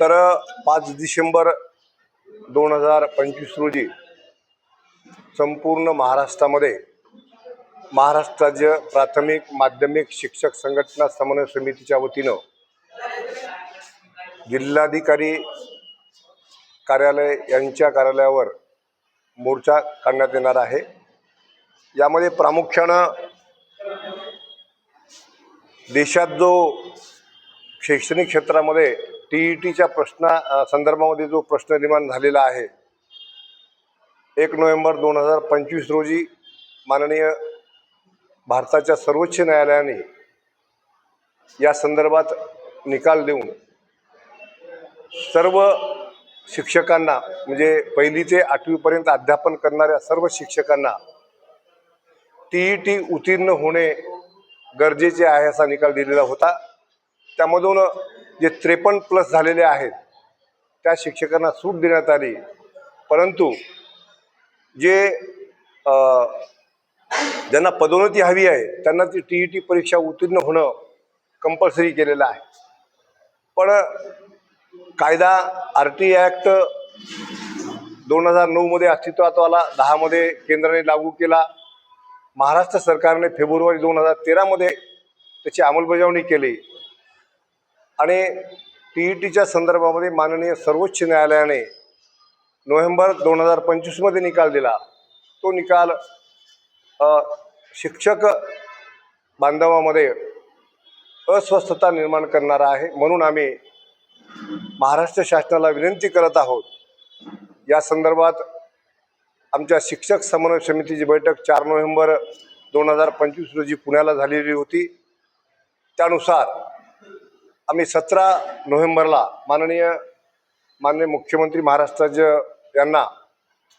तर पाच डिसेंबर दोन हजार पंचवीस रोजी संपूर्ण महाराष्ट्रामध्ये महाराष्ट्र राज्य प्राथमिक माध्यमिक शिक्षक संघटना समन्वय समितीच्या वतीनं जिल्हाधिकारी कार्यालय यांच्या कार्यालयावर मोर्चा काढण्यात येणार आहे. यामध्ये प्रामुख्यानं देशात जो शैक्षणिक क्षेत्रामध्ये टी ई टीच्या प्रश्ना संदर्भामध्ये जो प्रश्न निर्माण झालेला आहे एक नोव्हेंबर दोन हजार पंचवीस रोजी माननीय भारताच्या सर्वोच्च न्यायालयाने या संदर्भात निकाल देऊन सर्व शिक्षकांना म्हणजे पहिली ते आठवीपर्यंत अध्यापन करणाऱ्या सर्व शिक्षकांना टी ई टी उत्तीर्ण होणे गरजेचे आहे असा निकाल दिलेला होता. त्यामधून जे त्रेपन्न प्लस झालेले आहेत त्या शिक्षकांना सूट देण्यात आली. परंतु जे ज्यांना पदोन्नती हवी आहे त्यांना ती टी ई टी परीक्षा उत्तीर्ण होणं कंपल्सरी केलेलं आहे. पण कायदा आर टी ॲक्ट दोन हजार नऊमध्ये अस्तित्वात आला दहामध्ये केंद्राने लागू केला महाराष्ट्र सरकारने फेब्रुवारी दोन हजार तेरामध्ये त्याची अंमलबजावणी केली. आणि टी ई टीच्या संदर्भामध्ये माननीय सर्वोच्च न्यायालयाने नोव्हेंबर दोन हजार पंचवीसमध्ये निकाल दिला. तो निकाल शिक्षक बांधवामध्ये अस्वस्थता निर्माण करणारा आहे म्हणून आम्ही महाराष्ट्र शासनाला विनंती करत आहोत. या संदर्भात आमच्या शिक्षक समन्वय समितीची बैठक चार नोव्हेंबर दोन हजार पंचवीस रोजी पुण्याला झालेली होती. त्यानुसार आम्ही सतरा नोव्हेंबरला माननीय माननीय मुख्यमंत्री महाराष्ट्राचे यांना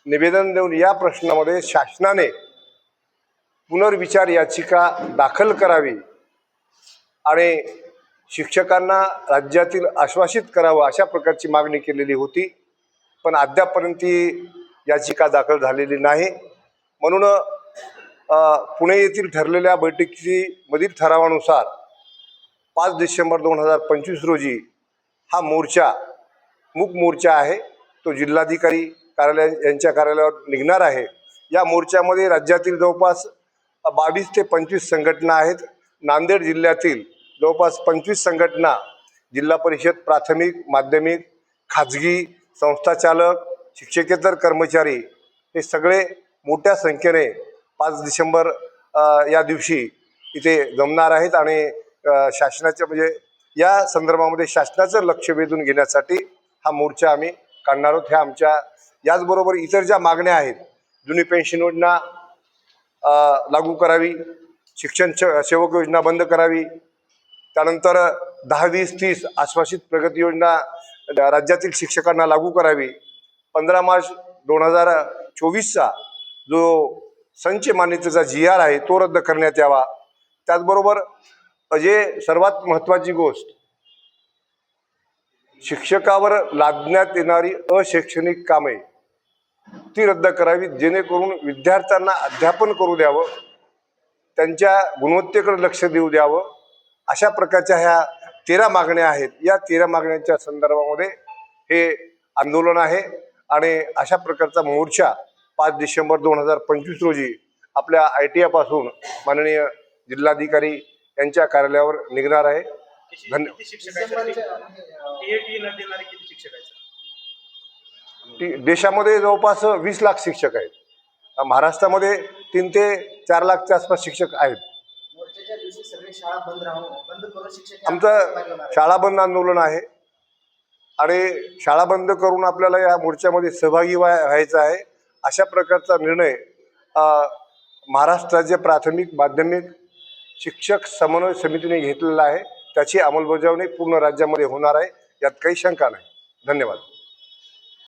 निवेदन देऊन या प्रश्नामध्ये शासनाने पुनर्विचार याचिका दाखल करावी आणि शिक्षकांना राज्यातील आश्वासित करावं अशा प्रकारची मागणी केलेली होती. पण अद्यापपर्यंत ती याचिका दाखल झालेली नाही. म्हणून पुणे येथील ठरलेल्या बैठकी मधील ठरावानुसार पाच डिसेंबर दोन हजार पंचवीस रोजी हा मोर्चा मूक मोर्चा आहे. तो जिल्हाधिकारी कार्यालय यांच्या कार्यालयावर निघणार आहे. या मोर्चामध्ये राज्यातील जवळपास बावीस ते पंचवीस संघटना आहेत. नांदेड जिल्ह्यातील जवळपास पंचवीस संघटना जिल्हा परिषद प्राथमिक माध्यमिक खाजगी संस्थाचालक शिक्षकेतर कर्मचारी हे सगळे मोठ्या संख्येने पाच डिसेंबर या दिवशी इथे जमणार आहेत आणि शासनाच्या म्हणजे या संदर्भामध्ये शासनाचं लक्ष वेधून घेण्यासाठी हा मोर्चा आम्ही काढणार आहोत. ह्या आमच्या याचबरोबर इतर ज्या मागण्या आहेत जुनी पेन्शन योजना लागू करावी शिक्षण श- सेवक योजना बंद करावी त्यानंतर दहा वीस तीस आश्वासित प्रगती योजना राज्यातील शिक्षकांना लागू करावी पंधरा मार्च दोन हजार चोवीसचा जो संच मान्यतेचा जी आर आहे तो रद्द करण्यात यावा. त्याचबरोबर जे सर्वात महत्त्वाची गोष्ट शिक्षकावर लादण्यात येणारी अशैक्षणिक कामे ती रद्द करावी जेणेकरून विद्यार्थ्यांना अध्यापन करू द्यावं त्यांच्या गुणवत्तेकडे लक्ष देऊ द्यावं. अशा प्रकारच्या ह्या तेरा मागण्या आहेत. या तेरा मागण्यांच्या संदर्भामध्ये हे आंदोलन आहे. आणि अशा प्रकारचा मोर्चा पाच डिसेंबर दोन हजार पंचवीस रोजी आपल्या आय टी आयपासून माननीय जिल्हाधिकारी यांच्या कार्यालयावर निघणार आहे. धन्य किती शिक्षकांचे टीएटी न देणारे किती शिक्षक आहेत टी- देशामध्ये जवळपास वीस लाख शिक्षक आहेत. महाराष्ट्रामध्ये तीन ते चार लाखच्या आसपास शिक्षक आहेत. हे आमचं. शाळा बंद आंदोलन आहे. आणि शाळा बंद करून आपल्याला या मोर्चामध्ये सहभागी व्हाय व्हायचं आहे अशा प्रकारचा निर्णय महाराष्ट्राचे महाराष्ट्र राज्य प्राथमिक माध्यमिक शिक्षक समन्वय समितीने घेतलेला आहे. त्याची अंमलबजावणी पूर्ण राज्यामध्ये होणार आहे यात काही शंका नाही. धन्यवाद.